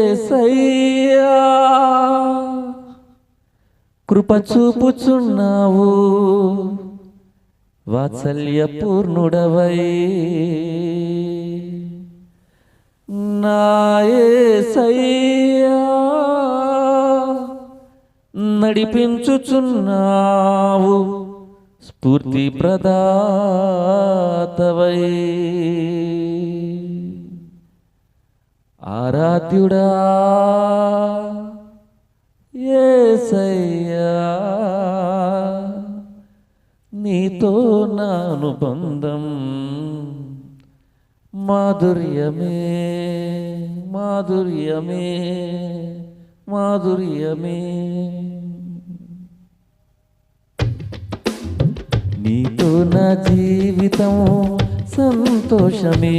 నాయసయ్యా కృప చూపుచున్నావు వాత్సల్య పూర్ణుడవై నాయసయ్యా నడిపించుచున్నావు స్ఫూర్తి ప్రదాతవై ఆరాధ్యుడా. ఏసయ్యా నీతో నా అనుబంధం మాధుర్యమే మాధుర్యమే మాధుర్యమే. నీతో నా జీవితం సంతోషమే.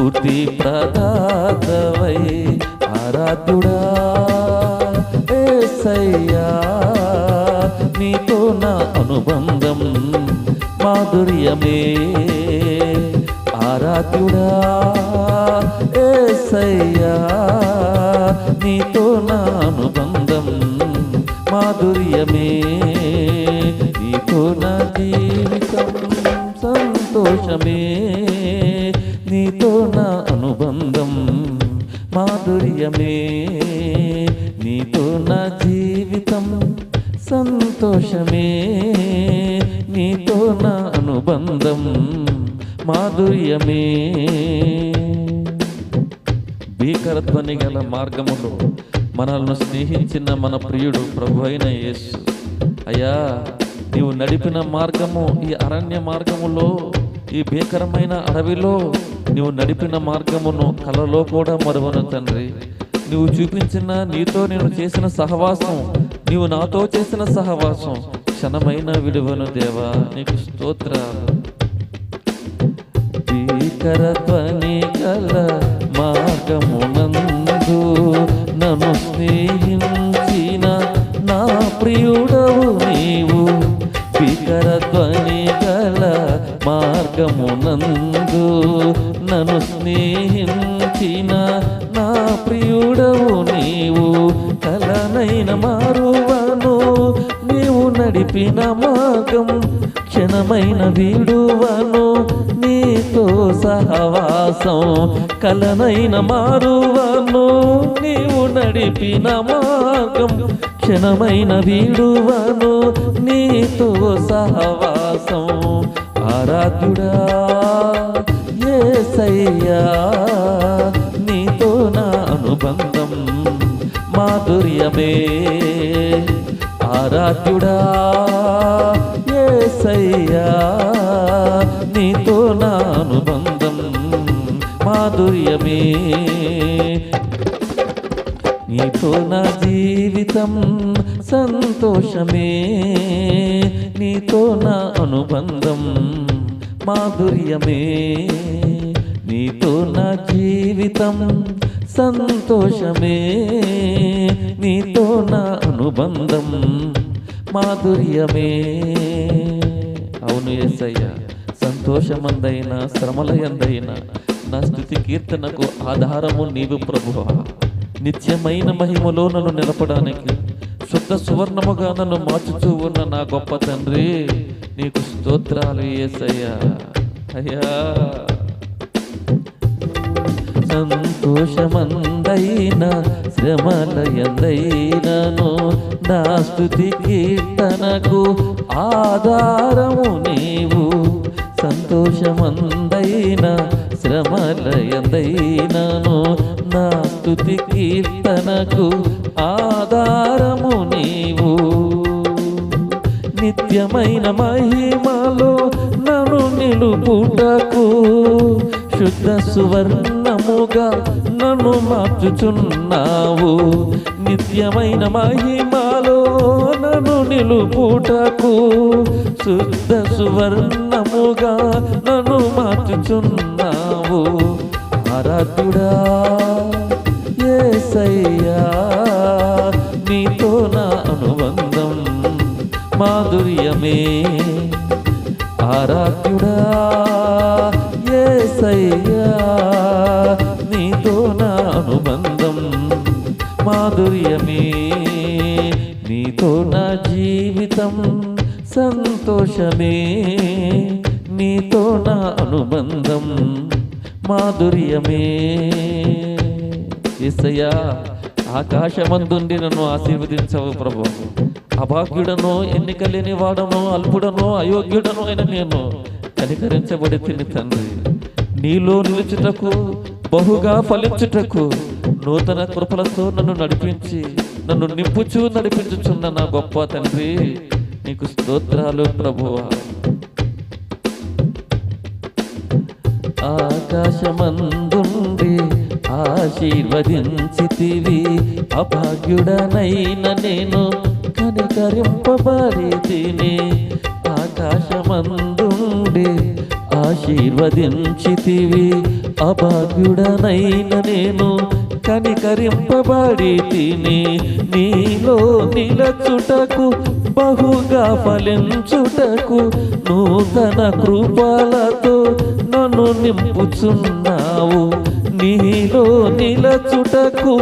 స్థుతి ప్రదాతవై ఆరాధ్యుడా ఏసయ్యా నీతో నా అనుబంధం మాధుర్యమే. ఆరాధ్యుడా ఏసయ్యా నీతో నా అనుబంధం మాధుర్యమే. నీతో నా జీవితం సంతోషమే. నీతో నా అనుబంధం మాధుర్యమే. నీతో నా జీవితం సంతోషమే. నీతో నా అనుబంధం మాధుర్యమే. భీకరధ్వని గల మార్గములో మనల్ని స్నేహించిన మన ప్రియుడు ప్రభు అయిన యేసు. అయ్యా నీవు నడిపిన మార్గము ఈ అరణ్య మార్గములో ఈ భీకరమైన అడవిలో నీవు నడిపిన మార్గమును కలలో కూడా మరువను తండ్రి. నువ్వు చూపించిన నీతో నేను చేసిన సహవాసం నీవు నాతో చేసిన సహవాసం క్షణమైన విలువను దేవా నీకు స్తోత్రాలు. భీకరధ్వని గల మార్గమునందు నన్ను స్నేహించిన నా ప్రియుడవు నీవు. మార్గమునందు నన్ను స్నేహించిన నా ప్రియుడవు నీవు. కలనైన మారువను నీవు నడిపిన మార్గం క్షణమైన వీడువను నీతో సహవాసం. కలనైన మారువను నీవు నడిపిన మార్గం క్షణమైన వీడువను నీతో సహవాసం. ఆరాధ్యుడా ఏసయ్యా నీతో నా అనుబంధం మాధుర్యమే. ఆరాధ్యుడా ఏసయ్యా నీతో నా అనుబంధం మాధుర్యమే. నీతో నా జీవితం సంతోషమే. నీతో నా అనుబంధం మాధుర్యమే. నీతో నా జీవితం సంతోషమే. నీతో నా అనుబంధం మాధుర్యమే. అవును ఎస్సయ్యా సంతోషమందైన శ్రమల ఎందైనా నా స్థుతి కీర్తనకు ఆధారము నీవు ప్రభువా. నిత్యమైన మహిమలో నన్ను నిలపడానికి శుద్ధ సువర్ణముగా నన్ను మార్చుచూ ఉన్న నా గొప్ప తండ్రి. నీకు స్తోత్రాలు ఏసయ్యా అయ్యా. సంతోషమందైన శ్రమలయందైనను నా స్థుతి కీర్తనకు ఆధారము నీవు. సంతోషమందైన శ్రమలయందైనను నా స్థుతి కీర్తనకు ఆధారము నీవు. నిత్యమైన మహిమలో నను నిలుపుటకు శుద్ధ సువర్ణముగా నన్ను నన్ను మార్చుచున్నావు. నిత్యమైన మహిమలో నన్ను నిలుపుటకు శుద్ధ సువర్ణముగా నన్ను మార్చుచున్నావు. ఆరాధ్యుడా ఏసయ్యా నీతో నా అనుబంధం మాధుర్యమే. ఆరాధ్యుడా ఏసయ్యా నీతో నా అనుబంధం మాధుర్యమే. నీతో నా జీవితం సంతోషమే. నీతో నా అనుబంధం మాధుర్యమే. ఏసయ్యా ఆకాశమందుండి నన్ను ఆశీర్వదించవు ప్రభు. అభాగ్యుడను ఎన్నిక లేని వాడనో అల్పుడనో అయోగ్యుడనో అయిన నేను కనికరించబడి తిని తండ్రి. నీలో నిలుచుటకు బహుగా ఫలించుటకు నూతన కృపలతో నన్ను నడిపించి నన్ను నింపుచూ నడిపించుచున్న నా గొప్ప తండ్రి నీకు స్తోత్రాలు ప్రభువా ఆకాశమందు ఆశీర్వదించితివి. అభాగ్యుడనైన నేను కనికరింపబడి తిని ఆకాశమందుండి ఆశీర్వదించితివి. అభాగ్యుడనైన నేను కనికరింపబడి తిని నీలో నిలచుటకు బహుగా ఫలించుటకు నూతన కృపాలతో నన్ను నింపుచున్నావు. నీలో నిలచుటకు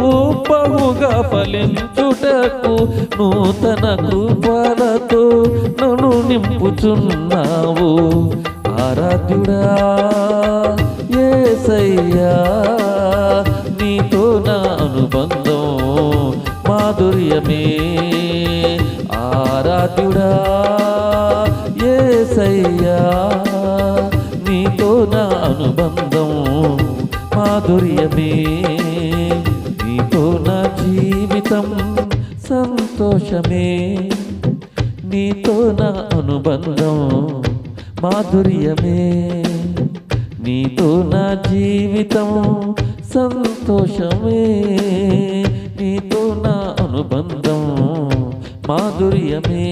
బహుగా ఫలించుటకు నూతన కృపలతో నన్ను నింపుచున్నావు. ఆరాధ్యుడా ఏసయ్యా. నీతో నా జీవితం సంతోషమే. నీతో నా అనుబంధం మాధుర్యమే. నీతో నా జీవితం సంతోషమే. నీతో నా అనుబంధం మాధుర్యమే.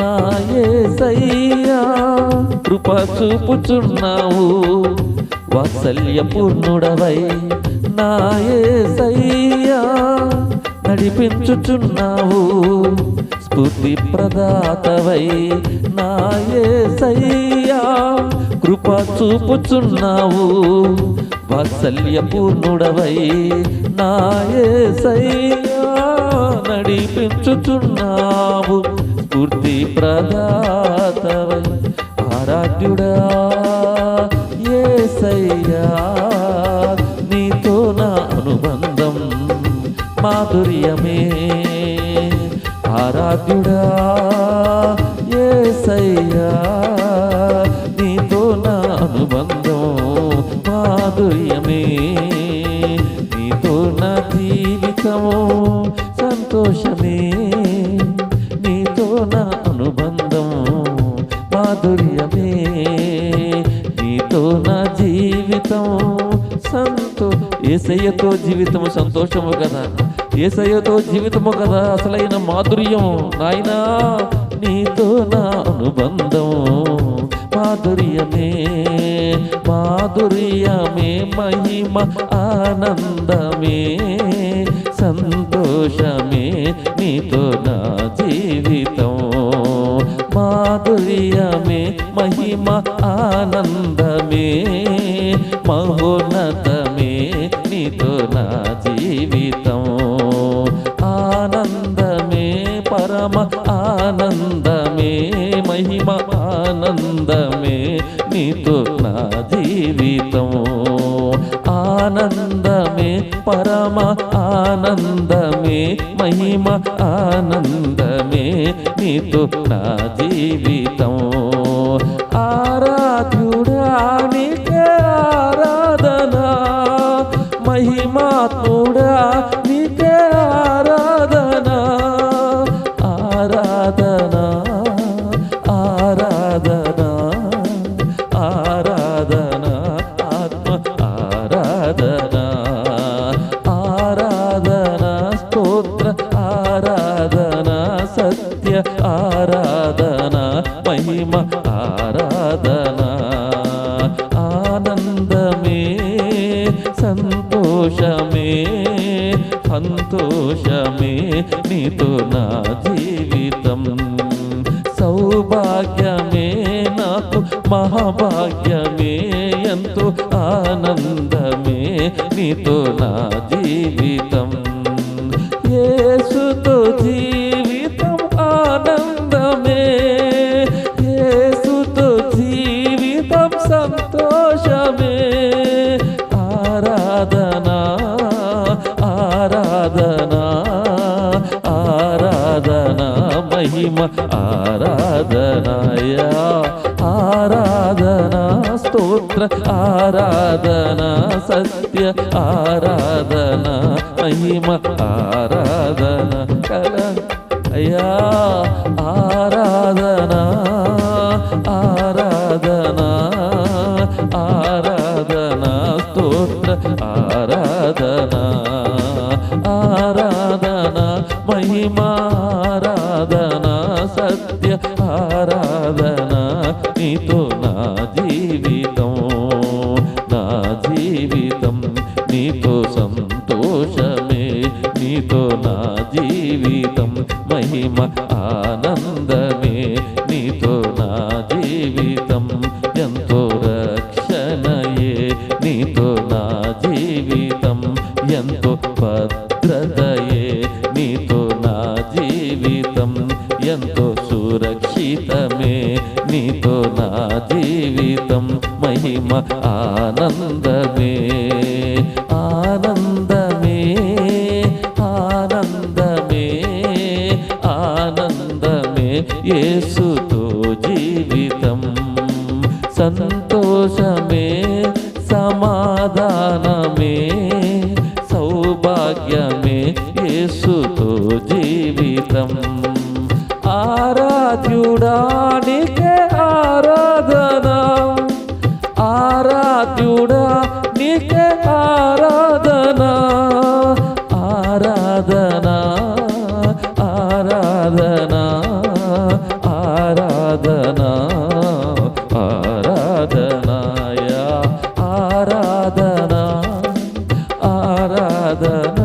నా సయ్యా కృప చూపుచున్నావు. వాత్సల్యపూర్ణుడవై నాయే యేసయ్యా నడిపించుచున్నావు. స్ఫూర్తి ప్రదాతవై నా యేసయ్యా కృప చూపుచున్నావు. వాత్సల్యపూర్ణుడవై నా యేసయ్యా నడిపించుచున్నావు. స్ఫూర్తి ప్రదాతవై ఆరాధ్యుడా ఏసయ్యా నీతో నా అనుబంధం మాధుర్యమే. ఆరాధ్యుడా ఏసయ్యా నీతో నా అనుబంధం మాధుర్యమే. నీతో నా జీవితము సంతోషమే. నీతో నా అనుబంధం మాధుర్యమే. నీతో నా జీవితం సంతో ఏసయ్యతో జీవితము సంతోషము కదా. ఏసయ్యతో జీవితము కదా అసలైన మాధుర్యం నాయనా. నీతో నా అనుబంధం మాధుర్యమే మాధుర్యమే మహిమ ఆనందమే సంతోషమే నీతో నా జీవితం. మాధుర్యమే మహిమ ఆనందమే మహోన్నతమే నీతో నా జీవితం. ఆనందమే పరమ ఆనందమే మహిమ ఆనందమే నీతో నా జీవితం. ఆనందమే పరమ ఆనందమే మహిమ ఆనందమే నీతో నా జీవితం. సంతోషమే నీతో నా జీవితం. సౌభాగ్యమే నాకు మహాభాగ్యమే ఎంతో ఆనందమే నీతో నా జీవితం. ఏసుతో జీవితం ఆనందమే ఏసుతో జీవితం సంతోషమే ఆరాధనాయ ఆరాధనా స్తోత్ర ఆరాధనా సత్య ఆరాధనా మహిమ ఆరాధన కల. అయ్యా సంతోషమే నీతో నా జీవితం మహిమ ఆనందమే. నీతో నా జీవితం ఎంతో రక్షణయే. నీతో నా జీవితం ఎంతో భద్రతయే. నీతో నా జీవితం ఎంతో సురక్షితమే. నీతో నా జీవితం మహిమ ఆనందమే. ఆనంద యేసుతో జీవితం సంతోషమే సమాధానమే సౌభాగ్యమే యేసుతో జీవితం. ఆరాధ్యుడానికే ఆరాధనాయ ఆరాధన ఆరాధన